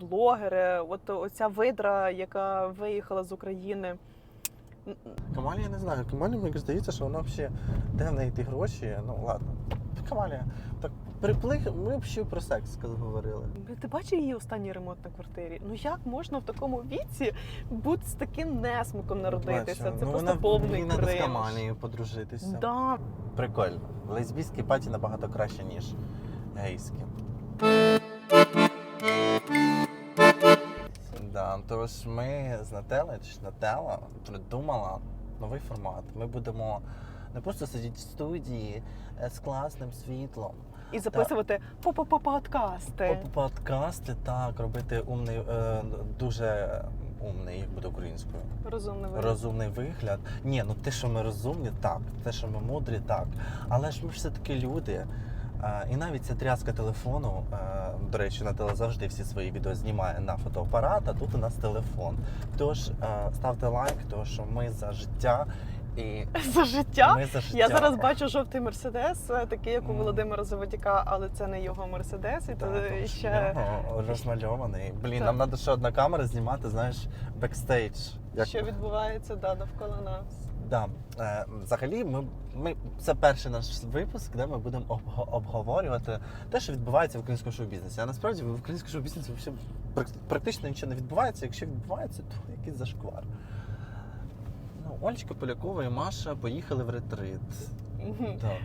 блогери, от оця видра, яка виїхала з України. Камалія не знаю. Камалія мені здається, що вона взагалі де в неї ті гроші. Ну ладно. Камалія, так приплих, ми б ще про секс говорили. Ти бачив її останній ремонт на квартирі? Ну як можна в такому віці бути з таким несмиком народитися? Бачу. Це ну, просто вона, повний їй надо з. Камалією подружитися. Да. Прикольно. Лесбійські паті набагато краще, ніж гейські. Да, тож ми з Нателли, чи Нателла придумала новий формат. Ми будемо не просто сидіти в студії е, з класним світлом, І записувати по подкасти. по подкасти, так, робити умний, е, дуже умний, як буде українською. Розумний варіант. Розумний вигляд. Ні, ну те, що ми розумні, так. Те, що ми мудрі, так. Але ж ми ж все-таки люди. І навіть ця тряска телефону, е, до речі, Нателла завжди всі свої відео знімає на фотоапарат, а тут у нас телефон. Тож е, ставте лайк, тому що ми за життя і За життя. ми за життя. Я зараз бачу жовтий мерседес, е, такий як у. Володимира Заводяка, але це не його мерседес. І Так, то ще розмальований. Блін, Так. нам треба ще одна камера знімати, знаєш, бекстейдж. Як що відбувається да, навколо нас. Да. Е, взагалі, ми, ми це перший наш випуск, де ми будемо обговорювати те, що відбувається в українському шоу-бізнесі. А насправді в українському шоу-бізнесі взагалі практично нічого не відбувається. Якщо відбувається, то якийсь зашквар. Ну, Ольчка Полякова і Маша поїхали в ретрит. Да.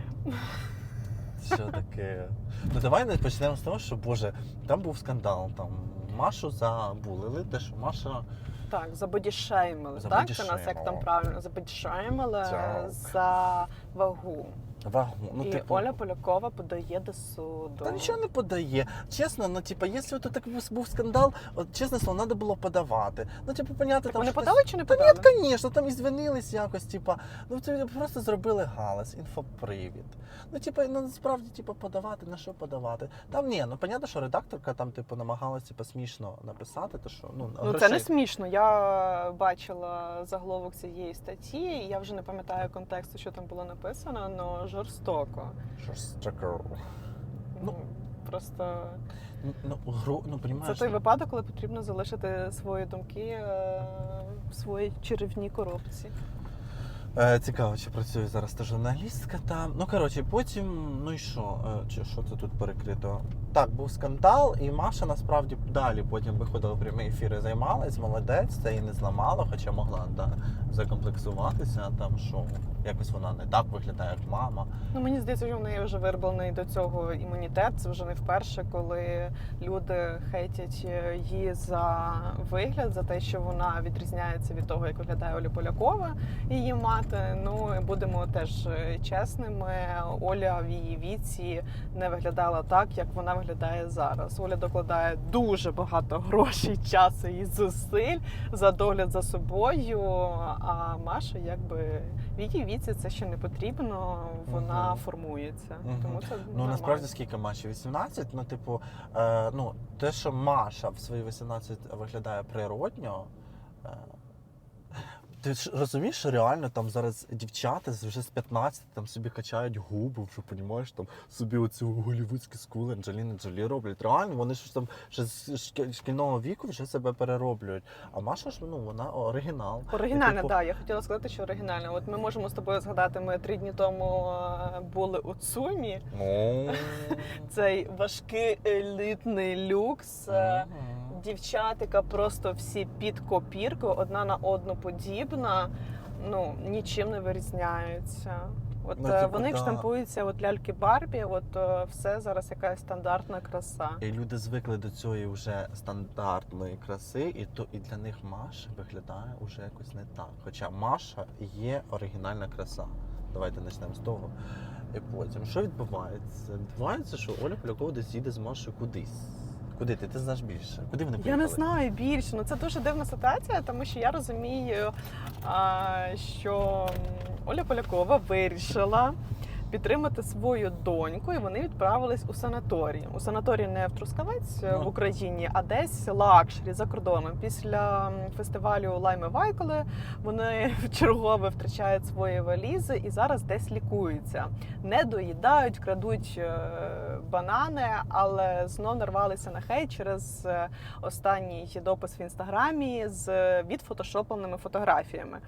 Що таке? Ну давай не почнемо з того, що Боже, там був скандал. Там Машу забулили, те, що Маша Так, забодішеймили, так? Це нас як там правильно забодішеймили за вагу. Вагу. Ну, і типу, Оля Полякова подає до суду. Та нічого не подає. Чесно, ну типа, якщо тут так був- скандал, от чесне слово, треба було подавати. Ну, типу, понятно, Так там вони щось- подали чи не Та подали? ні, звісно, там і звинились якось, типа, ну це просто зробили галас, інфопривід. Ну, типа, ну насправді, типу, подавати, на що подавати? Там ні, ну понятно, що редакторка там, типу, намагалась типу, смішно написати, то що ну, Ну це не смішно. Я бачила заголовок цієї статті. і Я вже не пам'ятаю контексту, що там було написано, але жорстоко. Жорстоко. Ну. Просто Ну, ну, гру, ну, це той ну, випадок, коли потрібно залишити свої думки е, в своїй черевній коробці. Е, Цікаво, чи працює зараз та журналістка там. Ну коротше, потім, ну і що? Е, Чи що це тут перекрито? Так, був скандал, і Маша насправді далі потім виходила в прямі ефіри, займалась, молодець, це її не зламало, хоча могла да, закомплексуватися, там що якось вона не так виглядає, як мама. Ну мені здається, що в неї вже вироблений до цього імунітет. Це вже не вперше, коли люди хейтять її за вигляд, за те, що вона відрізняється від того, як виглядає Оля Полякова, її мати. Ну будемо теж чесними. Оля в її віці не виглядала так, як вона виглядає зараз. Оля докладає дуже багато грошей, часу і зусиль за догляд за собою. А Маша, якби в її віці це ще не потрібно, вона Мгм. формується. Мгм. Тому це Ну нормально. насправді скільки Маші? 18? Ну, типу, е, ну, те, що Маша в свої 18 виглядає природньо. Е, ти ж розумієш, що реально там зараз дівчата вже з 15 там собі качають губи, вже понімаєш, там собі оці голівудські скули Анджеліни Джолі роблять. Реально, вони ж там ще з шкі- шкільного віку вже себе перероблюють. А Маша ж ну вона оригінал. Оригінальна, І, типу, так. Я хотіла сказати, що оригінальна. От ми можемо з тобою згадати, ми три дні тому е, були у Цумі. Ну, Цей важкий елітний люкс. Дівчатика просто всі під копірку, одна на одну подібна, ну нічим не вирізняються. От Ну, е, типу, вони да. штампуються, от ляльки Барбі, от е, все зараз якась стандартна краса. І люди звикли до цієї вже стандартної краси, і то і для них Маша виглядає вже якось не так. Хоча Маша є оригінальна краса. Давайте почнемо з того. І потім, що відбувається? Відбувається, що Оля Полякова десь їде з Машою кудись. Куди ти? Ти знаєш більше? Куди вони Я не знаю більше. Ну це дуже дивна ситуація, тому що я розумію, що Оля Полякова вирішила підтримати свою доньку, і вони відправились у санаторій. У санаторій не в Трускавець е, Ну. в Україні, а десь лакшері за кордоном. Після фестивалю Лайми Вайколи вони вчергове втрачають свої валізи і зараз десь лікуються. Не доїдають, крадуть е, банани, але знов нарвалися на хейт через е, останній допис в інстаграмі з відфотошопленими фотографіями.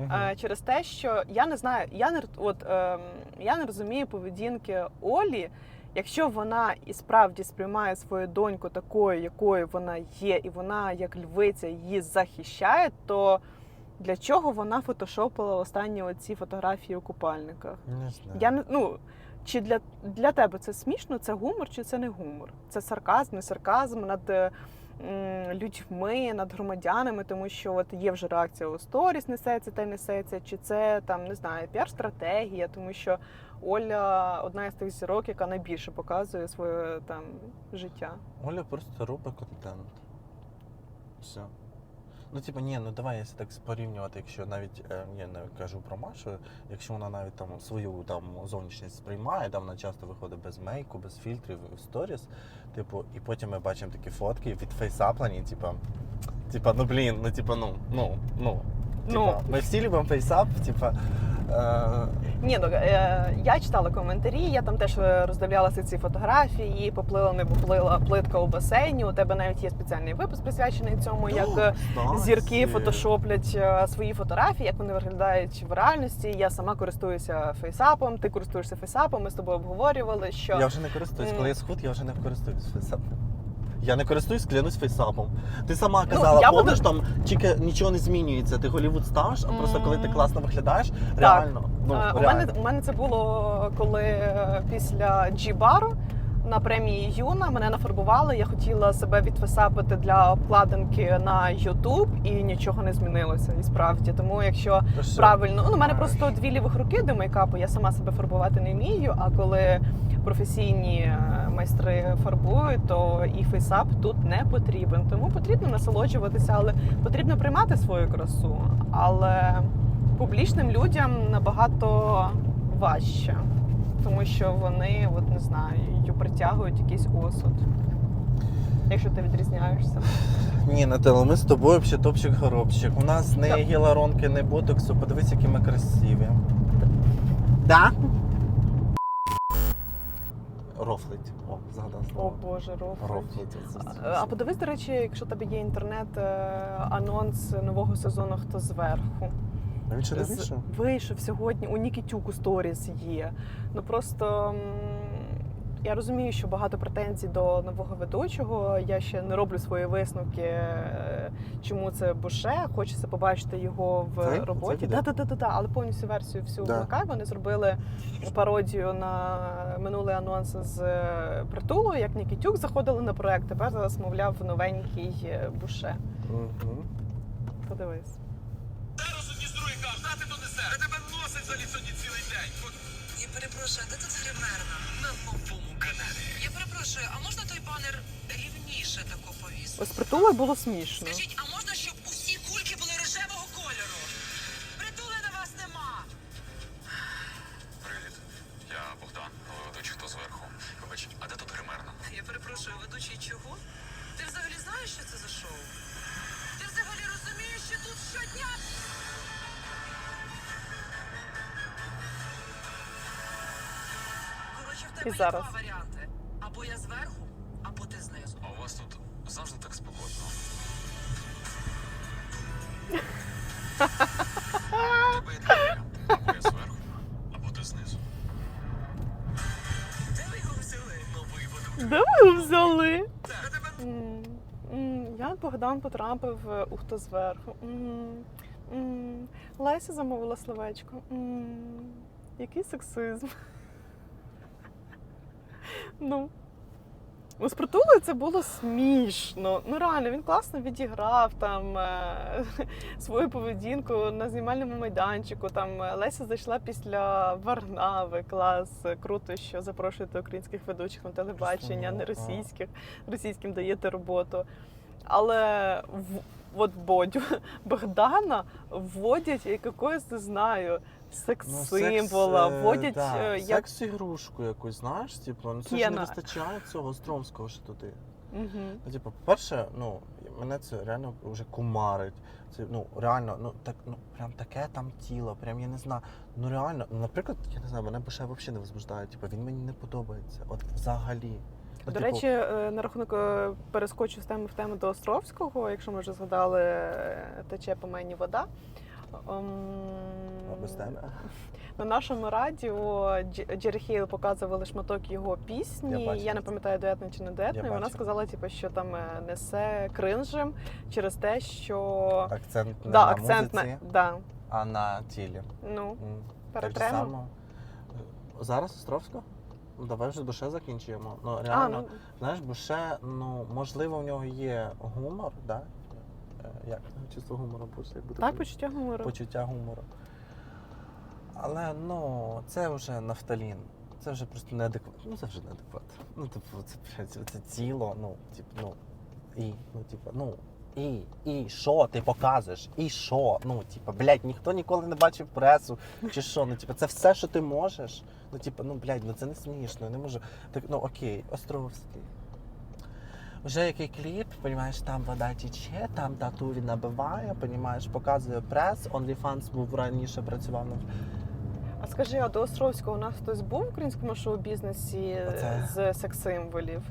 Е, через те, що я не знаю, я не от ем, я не розумію поведінки Олі. Якщо вона і справді сприймає свою доньку такою, якою вона є, і вона як львиця її захищає, то для чого вона фотошопила останні оці фотографії у купальниках? Не знаю. Я не ну чи для, для тебе це смішно, це гумор, чи це не гумор? Це сарказм, не сарказм над е, м, людьми, над громадянами, тому що от є вже реакція у сторіс, несеться та несеться, чи це там не знаю, піар-стратегія, тому що Оля одна із тих зірок, яка найбільше показує своє там життя. Оля просто робить контент. Все. Ну, типу, ні, ну давай, якщо так порівнювати, якщо навіть е, я не кажу про Машу, якщо вона навіть там свою там зовнішність сприймає, там вона часто виходить без мейку, без фільтрів в сторіс, типу, і потім ми бачимо такі фотки від фейсаплені, типу, типа, ну блін, ну типа, ну, ну, ну. Ну. Ми всі любимо фейсап, типа. Ні, ну е, я читала коментарі, я там теж е, роздивлялася ці фотографії, поплила, не поплила плитка у басейні. У тебе навіть є спеціальний випуск присвячений цьому, як е, зірки фотошоплять е, свої фотографії, як вони виглядають в реальності. Я сама користуюся фейсапом, ти користуєшся фейсапом. Ми з тобою обговорювали, що Я вже не користуюсь. Коли я схуд, я вже не користуюсь фейсапом. Я не користуюсь, клянусь фейсапом. Ти сама Ну, казала, я помниш, там тільки нічого не змінюється. Ти Голівуд ставиш, а просто коли ти М. класно виглядаєш, реально. Ну, Е, у, реально. мене, у мене це було коли е, після G-бару на премії Юна мене нафарбували. Я хотіла себе відфесапити для обкладинки на YouTube і нічого не змінилося. І справді, тому якщо Ти що? правильно, ну у мене просто дві лівих руки до мейкапу, я сама себе фарбувати не вмію. А коли професійні е, майстри фарбують, то і фейсап тут не потрібен. Тому потрібно насолоджуватися, але потрібно приймати свою красу. Але публічним людям набагато важче, тому що вони, от не знаю, притягують якийсь осуд. Якщо ти відрізняєшся. Ні, Натело, ми з тобою взагалі топчик горобчик. У нас не Так. гіалуронки, не ботоксу. Подивись, які ми красиві. Да? Рофлить. О, згадав О. Боже, рофлить. Рофлить. А подивись, до речі, якщо тебе є інтернет, е, анонс нового сезону Хто зверху. А Він через вийшов? Вийшов сьогодні. У Нікітюку сторіс є. Ну просто я розумію, що багато претензій до нового ведучого. Я ще не роблю свої висновки, е, чому це Буше. Хочеться побачити його в Цей? роботі. Цей Да, відео? да, да, да, да. Але повністю версію всю Да. вмикай. Вони зробили пародію на минулий анонс з е, притулу, як Нікітюк заходили на проект. Тепер зараз мовляв новенький е, Буше. Мгм. Подивись. Донесе. Тебе носить за лісоді цілий день. Я перепрошую, а де тут гримерна? на. Я перепрошую, а можна той банер рівніше тако повісити? Ось притулу було смішно. Скажіть, а можна, щоб усі кульки були рожевого кольору? Притули на вас нема. Привіт. Я Богдан, ведучий хто зверху. Вибач, а де тут гримерна? Я перепрошую, ведучий чого? Ти взагалі знаєш, що це за шоу? Ти взагалі розумієш, що тут щодня? Коротше, в тебе І є зараз. два варіанти. Або я зверху, або ти знизу. А у вас тут завжди так спокійно. Тебе є два варіанти. Або я зверху, або ти знизу. Де ви його взяли? Новий ведучий. Де ви його взяли? Та тебе М, м, Як Богдан потрапив е, у хто зверху? М, м, Леся замовила словечко. М, Який сексизм. Ну. У Спритулою це було смішно. Ну реально, він класно відіграв там е, свою поведінку на знімальному майданчику. Там е, Леся зайшла після Варнави. Клас. Круто, що запрошуєте українських ведучих на телебачення, а не ну, російських. Російським даєте роботу. Але в, от Бодю Богдана вводять як якогось, не знаю, секс-символа, секс, е, вводять да, е, як. секс-ігрушку якусь, знаєш, типу, ну це ж не вистачає цього Стромського ж туди. Мгм. Ну, типу, по-перше, ну мене це реально вже кумарить. Це ну реально, ну так ну прям таке там тіло, прям я не знаю. Ну реально, ну, наприклад, я не знаю, мене Буше взагалі не возбуждає. Типу, він мені не подобається. От взагалі. Ну, До типу, речі, е, на рахунок перескочу з теми в тему до Островського, якщо ми вже згадали тече по мені вода. Ем, а без тебе. На нашому радіо Дж- Джері Хейл показували шматок його пісні. Я Я, не пам'ятаю, дуетний чи не дуетний. Я Вона бачив. сказала, типу, що там е, несе кринжем через те, що Акцент не да, на акцент музиці, на да, а на тілі. ну тренером. само. Зараз Островська? Ну, Давай вже душе закінчуємо. Ну, А, ну знаєш, Буше, ну, можливо, в нього є гумор, да? Е, Як чувство гумору Буше? буде так, почуття гумору. почуття гумору. Але ну, це вже нафталін. Це вже просто неадекват. Ну, це вже неадекват. Ну, типу, це, блядь, це, тіло, ну, типу, ну, і, ну, типу, ну, і, і що ти показуєш? І що? Ну, типу, блядь, ніхто ніколи не бачив пресу, чи що? Ну, типу, це все, що ти можеш. Ну, типу, ну, блядь, ну це не смішно, не можу. Так, ну окей, Островський. Вже який кліп, понімаєш, там вода тече, там тату він набиває, понімаєш, показує прес. OnlyFans був раніше працював на скажи, а до Островського у нас хтось був в українському шоу-бізнесі е, Оце. з секс-символів?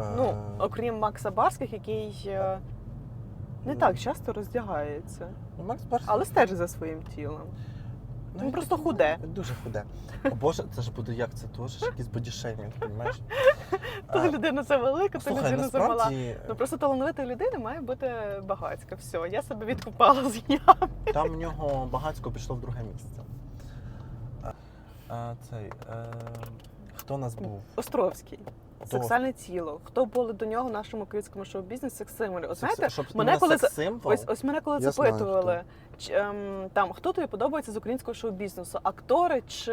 Е, Ну, окрім Макса Барських, який е, не Ну. так часто роздягається, ну, Макс Барс. але стежить за своїм тілом. ну, він просто худе. Дуже худе. О Боже, це ж буде як це теж якийсь бодішеймінг, понімаєш? То людина завелика, то людина замала. Ну просто талановита людина має бути багатська. Все, я себе відкупала з ями. там в нього багатько пішло в друге місце. А, цей, е, хто нас був? Островський. Хто? Сексуальне тіло. Хто були до нього в нашому українському шоу-бізнесі секс-символі? От знаєте, Щоб мене коли за- секс-символ, ось ось мене коли Я знаю, запитували, чи, ем, там хто тобі подобається з українського шоу-бізнесу, актори чи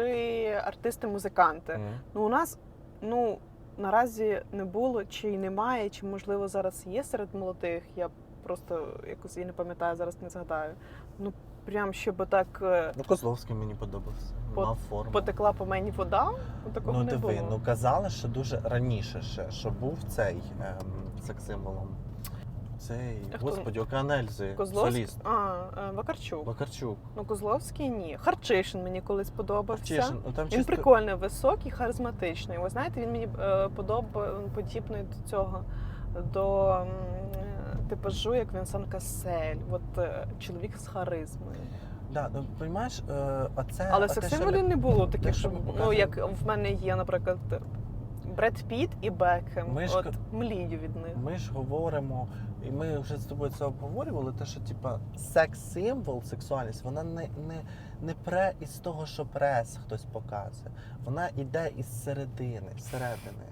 артисти-музиканти? Мгм. Ну у нас ну наразі не було, чи й немає, чи можливо зараз є серед молодих. Я просто якось і не пам'ятаю, зараз не згадаю. Ну прям щоб так е, Ну, Козловський мені подобався. По- Мав форму. потекла по мені вода. Ну такого Ну не диви, було. ну казали, що дуже раніше ще, що був цей ем, секс-символом. Цей, хто? господі, Океанельзи, Козловський? соліст. А, е, Вакарчук. Вакарчук. Ну Козловський ні. Харчишин мені колись подобався. Чешин. Ну, там Він чисто... прикольний, високий, харизматичний. Ви знаєте, він мені е, подоб... подібний до цього, до типажу, як Вінсан Касель. От е, чоловік з харизмою. Да, ну, розумієш, е, оце... Але секс-символів ми- не було те, таких, що ми ну, показуємо. як в мене є, наприклад, Бред Піт і Бекхем. Ми ж От млію від них. Ми ж говоримо, і ми вже з тобою це обговорювали, те, що типа секс-символ, сексуальність, вона не, не, не пре із того, що прес хтось показує. Вона йде із середини, зсередини.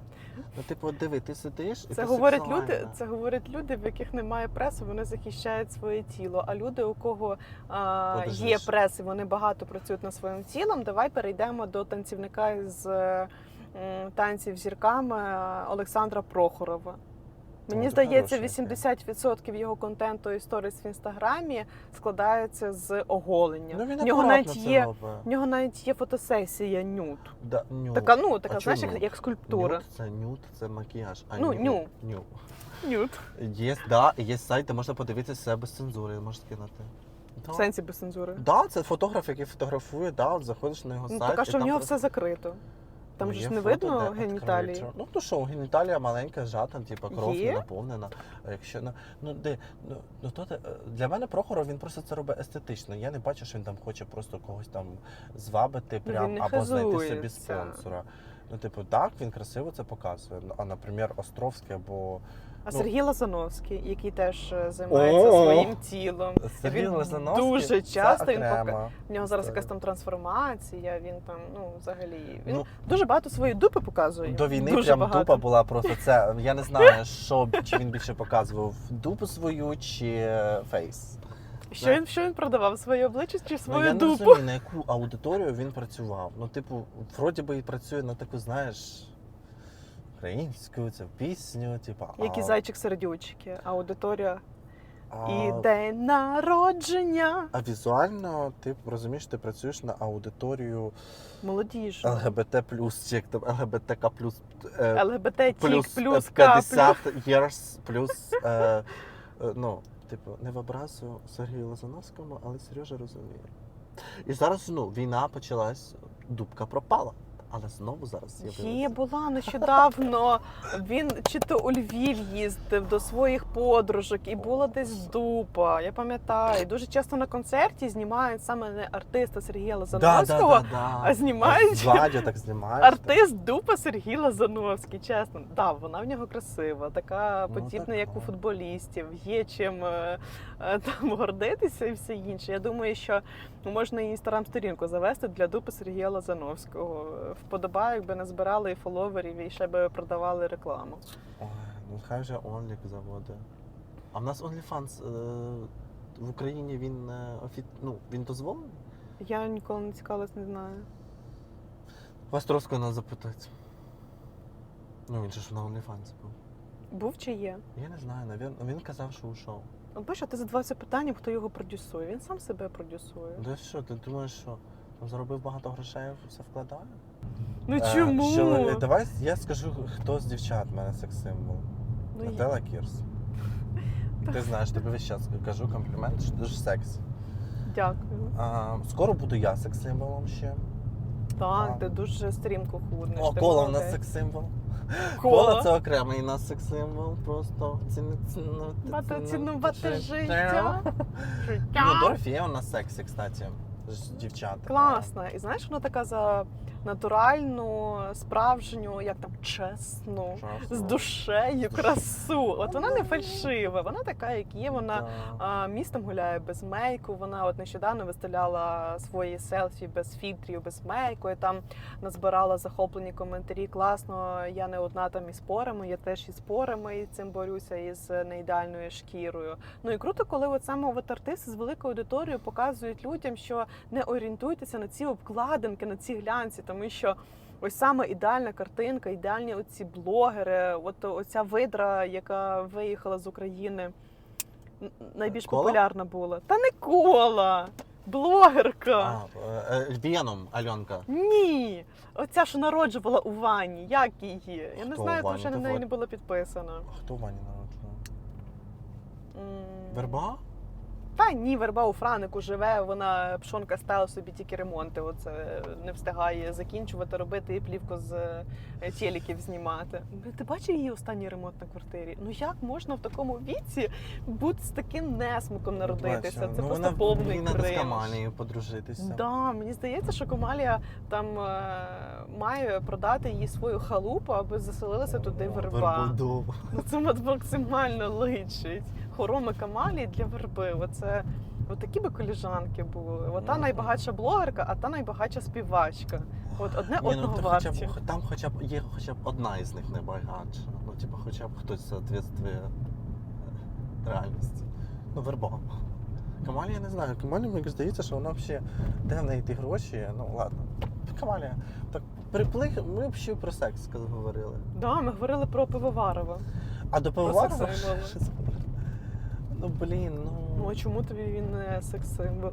Ну, типу, диви, ти сидиш і Це ти говорять сексуальна. люди. Це говорять люди, в яких немає преси, вони захищають своє тіло. А люди, у кого а, Подожди, є ж. прес, і вони багато працюють над своїм тілом. Давай перейдемо до танцівника з м, танців зірками е, Олександра Прохорова. Мені здається, 80% його контенту і сторіс в інстаграмі складається з оголення. Ну, він в нього навіть є. В нього навіть є фотосесія нюд. Да, ню. Така, ну така, А знаєш, як, як скульптура. Нюд це нюд, це макіяж. А Ну, ню. ню. ню. Нюд. Є, да, є сайт, де можна подивитися себе без цензури, можеш скинути. Да. В сенсі без цензури. Да, це фотограф, який фотографує, да, от заходиш на його Ну, сайт. така і що в нього просто- все закрито. Там Ну, ж не фото, видно де геніталії. відкриється. Ну то що, геніталія маленька, зжата, типу, кров Є? не наповнена. А якщо ну, ну де ну, ну то те- для мене Прохоров він просто це робить естетично. Я не бачу, що він там хоче просто когось там звабити, Ну, прям не або знайти собі хизується. спонсора. Ну, типу, так, він красиво це показує. Ну, А, наприклад, Островський або А Ну. Сергій Лазановський, який теж е, займається О! своїм тілом. Сергій Він Лозановський, дуже це часто він пока- В нього зараз якась там трансформація. Він там, ну взагалі, він Ну, дуже багато своєї дупи показує. До війни дуже прям багато. дупа була просто це. Я не знаю, що чи він більше показував дупу свою чи е, фейс. Що він що він продавав своє обличчя чи Ну, свою я не розумію, на яку аудиторію він працював. Ну, типу, вроді би і працює на таку, знаєш, українську цю пісню, типу. Як і а- зайчик сердючки, аудиторія а, і день народження А візуально ти розумієш, ти працюєш на аудиторію молодіжну. ЛГБТ чи як там ЛГБТК плюс е, ЛГБТ плюс, плюс е, К 50 years плюс е, е, ну, типу, не в образу Сергію Лозановському, але Сережа розуміє. І зараз ну, війна почалась, дубка пропала. Але знову зараз Є була нещодавно. Він чи то у Львів їздив до своїх подружок, і була десь дупа. Я пам'ятаю. Дуже часто на концерті знімають саме не артиста Сергія Лозановського, а знімають Ззаді так знімають. артист дупа Сергій Лозановський. Чесно, да, вона в нього красива, така Ну, подібна, така. як у футболістів. Є чим е, е, там гордитися і все інше. Я думаю, що можна і інстаграм сторінку завести для дупи Сергія Лозановського. Вподобаю, якби назбирали і фоловерів, і ще би продавали рекламу. Ой, ну хай вже Онлік заводить. А в нас OnlyFans е, в Україні він е, офі... ну, він дозволений? Я ніколи не цікавилась, не знаю. Вас Троцького треба запитати. Ну він же ж на OnlyFans був. Був чи є? Я не знаю, навірно, він казав, що ушов. От бачиш, а ти задавався питанням, хто його продюсує. Він сам себе продюсує. Да що, ти думаєш, що там заробив багато грошей, все вкладає? Ну Е, чому? Що, е, давай я скажу, хто з дівчат в мене секс-символ. Ну, Нателла Кірс. Ти знаєш, тобі весь час кажу комплімент, що дуже сексі. Дякую. А, скоро буду я секс-символом ще. Так, А. ти дуже стрімко худнеш. О, ти кола в нас молодець. секс-символ. Кола. Кола це окремий у нас секс-символ. Просто ціни цінувати. Цінувати життя. Ну, Дорофія у нас сексі, кстати. З дівчата. Класна. І знаєш, вона така за натуральну, справжню, як там чесну, Ужасно. з душею, красу. От вона не фальшива, вона така, як є. Вона Да. а, містом гуляє без мейку. Вона от нещодавно виставляла свої селфі без фільтрів, без мейку. І там назбирала захоплені коментарі. Класно, я не одна там із спорами, я теж із спорами і цим борюся із неідеальною шкірою. Ну і круто, коли от саме от артисти з великою аудиторією показують людям, що не орієнтуйтеся на ці обкладинки, на ці глянці, тому що. Ось саме ідеальна картинка, ідеальні оці блогери, от оця видра, яка виїхала з України, найбільш Кола? популярна була. Та не кола, блогерка. А, е, е, Альонка. Ні, оця, що народжувала у вані, як її? Я не знаю, тому що на неї не було підписано. А Хто Вані народжував? М, Верба? Та ні, верба у Франику живе, вона пшонка стала собі тільки ремонти. Оце не встигає закінчувати, робити і плівку з е, телеків знімати. Ти бачив її останній ремонт на квартирі? Ну як можна в такому віці бути з таким несмиком народитися? Бачу. Це ну, просто вона, повний їй треба з. Камалією подружитися. Да, мені здається, що Комалія там е, має продати їй свою халупу, аби заселилася туди верба. Вербудова. Ну це максимально личить. Хороми Камалії для верби. Оце от такі би коліжанки були. От та найбагатша блогерка, а та найбагатша співачка. От одне Ні, ну, одного хоча варті. б, там хоча б є хоча б одна із них найбагатша. Ну, типу, хоча б хтось соответствує е, реальності. Ну, верба. Камалія не знаю. Камалія, мені здається, що вона взагалі, де в неї ті гроші? Ну, ладно. Камалія. Так, приплих, ми взагалі про секс говорили. Да, ми говорили про пивоварова. А до пивоварова? Що це? Ну, блін, Ну ну. а чому тобі він не секс-символ?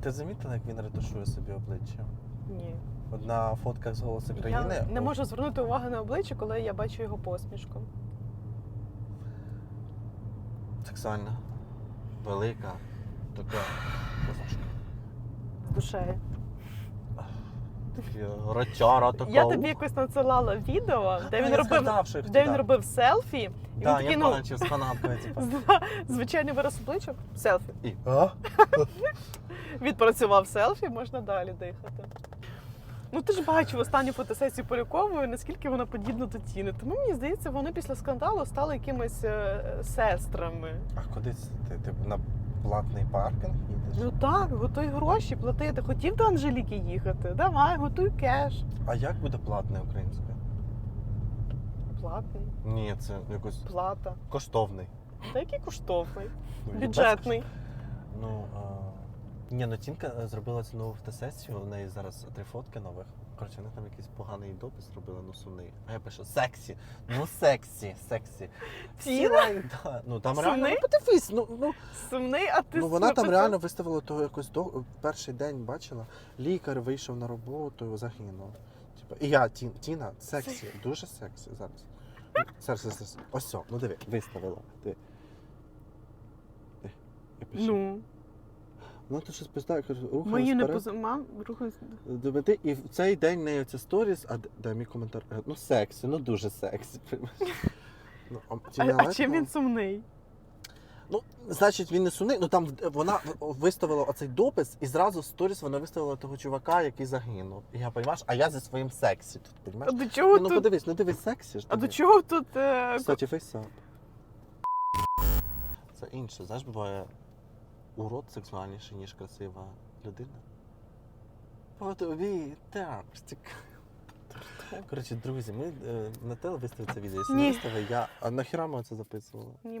Ти замітила, як він ретушує собі обличчя? Ні. Одна фотка з голосу країни. Я не можу звернути увагу на обличчя, коли я бачу його посмішку. Сексуальна. Велика. Така. посмішка. З душею. Ротяра така. Я тобі якось надсилала відео, де він робив, де він робив селфі, і такий, я ну, бачив з фанаткою, типу. звичайний вираз обличчя, селфі. І, а? Відпрацював селфі, можна далі дихати. Ну ти ж бачив останню фотосесію Полякової, наскільки вона подібна до Тіни. Тому мені здається, вони після скандалу стали якимись е, сестрами. А куди це ти? Типу на платний паркінг їдеш? Ну так, готуй гроші платити. Хотів до Анжеліки їхати. Давай, готуй кеш. А як буде платний українською? Платний, Ні, це якось плата. коштовний. Та який коштовний, Ну, бюджетний. Ну, а... ні, ну Тінка е, зробила цю нову фотосесію, у неї зараз три фотки нових. Коротше, вони там якийсь поганий допис робили, ну сумний. А я пишу сексі. Ну сексі, сексі. Тіна? да. Ну там реально, Сумний? ну подивись, ну, ну, Сумний, а ти ну вона там реально виставила того якось до перший день бачила. Лікар вийшов на роботу, загинув. Типа, і я Тін, Тіна, сексі, дуже сексі зараз. Ну, зараз, зараз. Ось, все, ну диви, виставила. Диви. Ну, Ну, то щось пизда, я кажу, рухаємось мої не вперед. поза... Рухаюсь. до мети, і в цей день в неї це сторіс, а дай де мій коментар? Е, Ну, сексі, ну дуже сексі. Ну, а, А, а чим він сумний? Ну, значить, він не сунив. Ну там вона виставила оцей допис, і зразу в сторіс вона виставила того чувака, який загинув. І я розумієш, а я зі своїм сексі тут, А до чого Ну тут? подивись, ну дивись, сексі ж. А до чого тут. Е... Кстати, фейсап. Це інше, знаєш, буває урод сексуальніший, ніж красива людина. По тобі. Коротше, друзі, ми е, на теле виставили це відео. Якщо не виставили, я. А нахіра ми це записували? Ні.